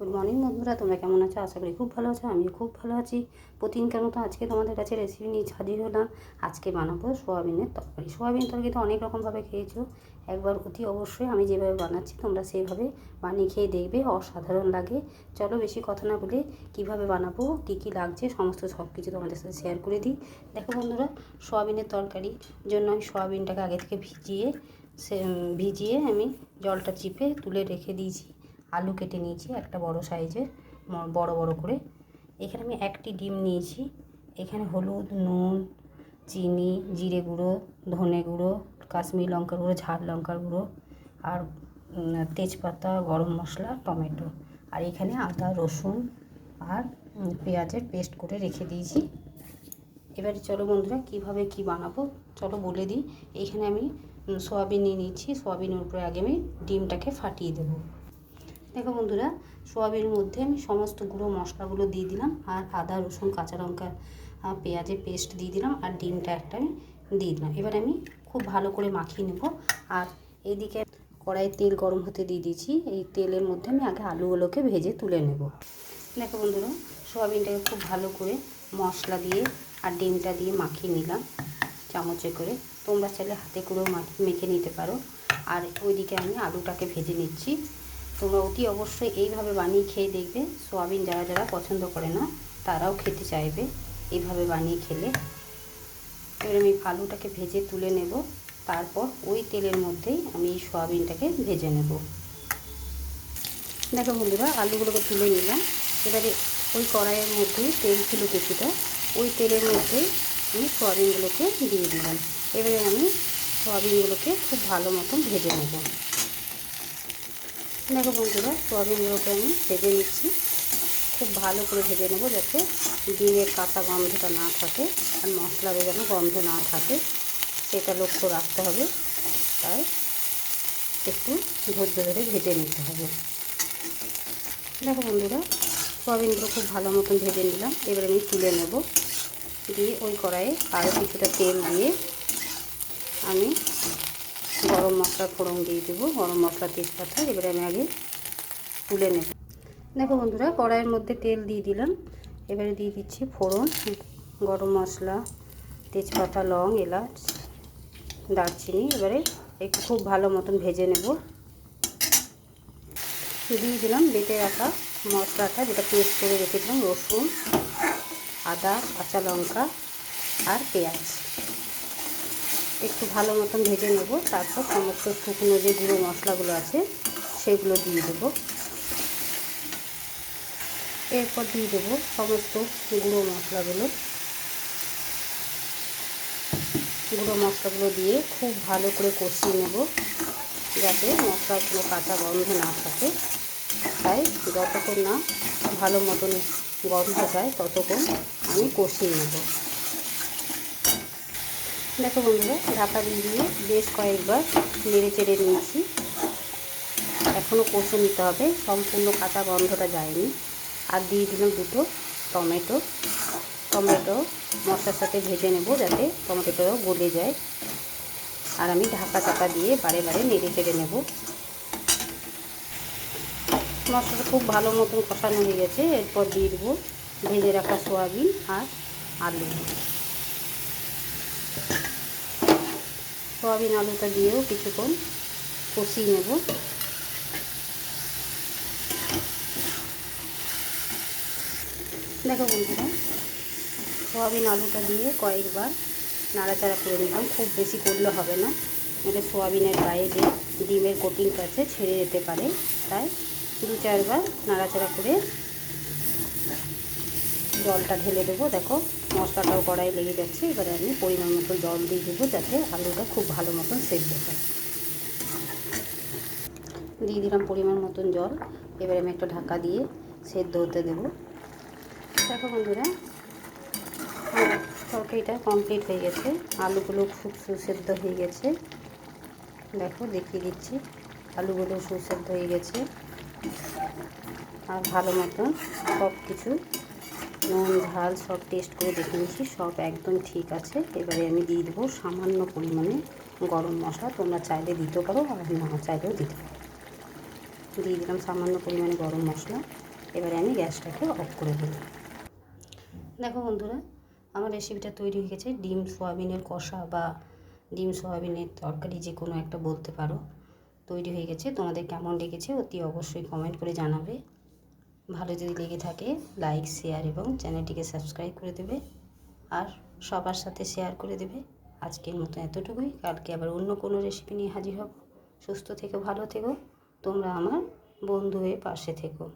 Good morning বন্ধুরা, তোমরা কেমন আছো? আশা করি খুব ভালো আছো, আমিও খুব ভালো আছি। প্রতিদিনকার মতো আজকে তোমাদের কাছে রেসিপি নিয়ে হাজির হলাম। আজকে বানাবো সোয়াবিনের তরকারি। সোয়াবিন তরকারি তো অনেক রকমভাবে খেয়েছো। একবার অতি অবশ্যই আমি যেভাবে বানাচ্ছি, তোমরা সেইভাবে বানিয়ে খেয়ে দেখবে, অসাধারণ লাগে। চলো বেশি কথা না বলে কীভাবে বানাবো, কী কী লাগছে, সমস্ত সব কিছু তোমাদের সাথে শেয়ার করে দিই। দেখো বন্ধুরা, সোয়াবিনের তরকারির জন্য আমি সোয়াবিনটাকে আগে থেকে ভিজিয়ে, সে, ভিজিয়ে আমি জলটা চিপে তুলে রেখে দিয়েছি। আলু কেটে নিয়েছি, একটা বড় সাইজের বড় বড় করে। এখানে আমি একটি ডিম নিয়েছি। এখানে হলুদ, নুন, চিনি, জিরে গুঁড়ো, ধনে গুঁড়ো, কাশ্মীর লঙ্কার গুঁড়ো, ঝাল লঙ্কার গুঁড়ো আর তেজপাতা, গরম মশলা, টমেটো। আর এখানে আদা, রসুন আর পেঁয়াজের পেস্ট করে রেখে দিয়েছি। এবারে চলো বন্ধুরা, কীভাবে কি বানাবো? চলো বলে দিই। এখানে আমি সোয়াবিন নিয়ে নিচ্ছি। সোয়াবিনের উপরে আগে আমি ডিমটাকে ফাটিয়ে দেবো। দেখো বন্ধুরা, সোয়াবিনের মধ্যে আমি সমস্ত গুঁড়ো মশলাগুলো দিয়ে দিলাম আর আদা, রসুন, কাঁচা লঙ্কা পেঁয়াজের পেস্ট দিয়ে দিলাম আর ডিমটা একটা আমি দিয়ে দিলাম। এবার আমি খুব ভালো করে মাখিয়ে নেব আর এইদিকে কড়াইয়ে তেল গরম হতে দিয়ে দিয়েছি। এই তেলের মধ্যে আমি আগে আলুগুলোকে ভেজে তুলে নেব। দেখো বন্ধুরা, সোয়াবিনটাকে খুব ভালো করে মশলা দিয়ে আর ডিমটা দিয়ে মাখিয়ে নিলাম চামচে করে। তোমরা চাইলে হাতে করেও মেখে নিতে পারো। আর ওইদিকে আমি আলুটাকে ভেজে নিচ্ছি। তোমরা অতি অবশ্যই এইভাবে বানিয়ে খেয়ে দেখবে। সোয়াবিন যারা যারা পছন্দ করে না, তারাও খেতে চাইবে এইভাবে বানিয়ে খেলে। এবার আমি আলুটাকে ভেজে তুলে নেব। তারপর ওই তেলের মধ্যেই আমি এই সোয়াবিনটাকে ভেজে নেব। দেখো বন্ধুরা, আলুগুলোকে তুলে নিলাম। এবারে ওই কড়াইয়ের মধ্যেই তেল ছিল কিছুটা, ওই তেলের মধ্যেই আমি সোয়াবিনগুলোকে দিয়ে দিলাম। এবারে আমি সোয়াবিনগুলোকে খুব ভালো মতন ভেজে নেব। দেখো বন্ধুরা, সোয়াবিনগুলোকে আমি ভেজে নিচ্ছি। খুব ভালো করে ভেজে নেব যাতে ডিমের কাঁচা গন্ধটা না থাকে আর মশলারও যেন গন্ধ না থাকে। সেটা লক্ষ্য রাখতে হবে। তাই একটু ধৈর্য ধরে ভেজে নিতে হবে। দেখো বন্ধুরা, সোয়াবিনগুলো খুব ভালো মতন ভেজে নিলাম। এবার আমি তুলে নেব। দিয়ে ওই কড়াইয়ে আরও কিছুটা তেল দিয়ে আমি মশলা ফোড়ন দিয়ে দেবো, গরম মশলা তেজপাতা, এবারে আমি আগে তুলে নেব। দেখো বন্ধুরা, কড়াইয়ের মধ্যে তেল দিয়ে দিলাম। এবারে দিয়ে দিচ্ছি ফোড়ন, গরম মশলা, তেজপাতা, লং, এলাচ, দারচিনি। এবারে একটু খুব ভালো মতন ভেজে নেব। দিয়ে দিলাম বেটে রাখা মশলাটা, যেটা পেস্ট করে রেখেছিলাম, রসুন, আদা, কাঁচা লঙ্কা আর পেঁয়াজ। একটু ভালো মতন ভেজে নেব, তারপর সমস্ত শুকনো যে গুঁড়ো মশলাগুলো আছে, সেগুলো দিয়ে দেবো। এরপর দিয়ে দেবো সমস্ত গুঁড়ো মশলাগুলো। গুঁড়ো মশলাগুলো দিয়ে খুব ভালো করে কষিয়ে নেব, যাতে মশলার কোনো কাঁচা গন্ধ না থাকে। তাই যতক্ষণ না ভালো মতন গন্ধ যায়, ততক্ষণ আমি কষিয়ে নেব। দেখো বন্ধুরা, ঢাকা দিয়ে দিয়ে বেশ কয়েকবার নেড়ে চেড়ে নিয়েছি। এখনও কষে নিতে হবে, সম্পূর্ণ কাঁচা গন্ধটা যায়নি। আর দিয়ে দিলাম দুটো টমেটো। টমেটো মশলার সাথে ভেজে নেব যাতে টমেটোটাও গলে যায়। আর আমি ঢাকা চাকা দিয়ে বারে বারে নেড়ে চেড়ে নেব। মশলাটা খুব ভালো মতন কষানো হয়ে গেছে। এরপর দিয়ে দেবো ভেজে রাখা সোয়াবিন আর আলু। সোয়াবিন আলুটা দিয়েও কিছুক্ষণ কষিয়ে নেব। দেখো বন্ধুরা, সোয়াবিন আলুটা দিয়ে কয়েকবার নাড়াচাড়া করে নিলাম, খুব বেশি করলে হবে না। নাহলে সোয়াবিনের গায়ে যে ডিমের কোটিংটা আছে, ছেড়ে যেতে পারে। তাই দু চারবার নাড়াচাড়া করে জলটা ঢেলে দেবো। দেখো, মশলাটাও কড়াই লেগে যাচ্ছে এবারে আমি পরিমাণ মতো জল দিয়ে দেবো যাতে আলুটা খুব ভালো মতন সেদ্ধ হয়। দিয়ে দিলাম পরিমাণ মতন জল। এবারে আমি একটা ঢাকা দিয়ে সেদ্ধ হতে দেবো। দেখো বন্ধুরা তরকারিটা কমপ্লিট হয়ে গেছে। আলুগুলো খুব সুসেদ্ধ হয়ে গেছে। দেখো, দেখিয়ে দিচ্ছি। আলুগুলো সুসেদ্ধ হয়ে গেছে। আর ভালো মতন সব কিছু নুন, ঝাল সব টেস্ট করে দেখে নিয়েছি সব একদম ঠিক আছে। এবারে আমি দিয়ে দেবো সামান্য পরিমাণে গরম মশলা। তোমরা চাইলে দিতে পারো, আর না চাইলেও দিতে পারো। দিয়ে দিলাম সামান্য পরিমাণে গরম মশলা। এবারে আমি গ্যাসটাকে অফ করে দেবো দেখো বন্ধুরা, আমার রেসিপিটা তৈরি হয়ে গেছে। ডিম, সোয়াবিনের কষা বা ডিম, সোয়াবিনের তরকারি যে কোনো একটা বলতে পারো। তৈরি হয়ে গেছে। তোমাদের কেমন লেগেছে অতি অবশ্যই কমেন্ট করে জানাবে। ভালো যদি লেগে থাকে লাইক শেয়ার এবং চ্যানেলটিকে সাবস্ক্রাইব করে দেবে। আর সবার সাথে শেয়ার করে দেবে। আজকের মতো এতটুকুই। কালকে আবার অন্য কোনো রেসিপি নিয়ে হাজির হব। সুস্থ থেকো, ভালো থেকো। তোমরা আমার বন্ধু হয়ে পাশে থেকো।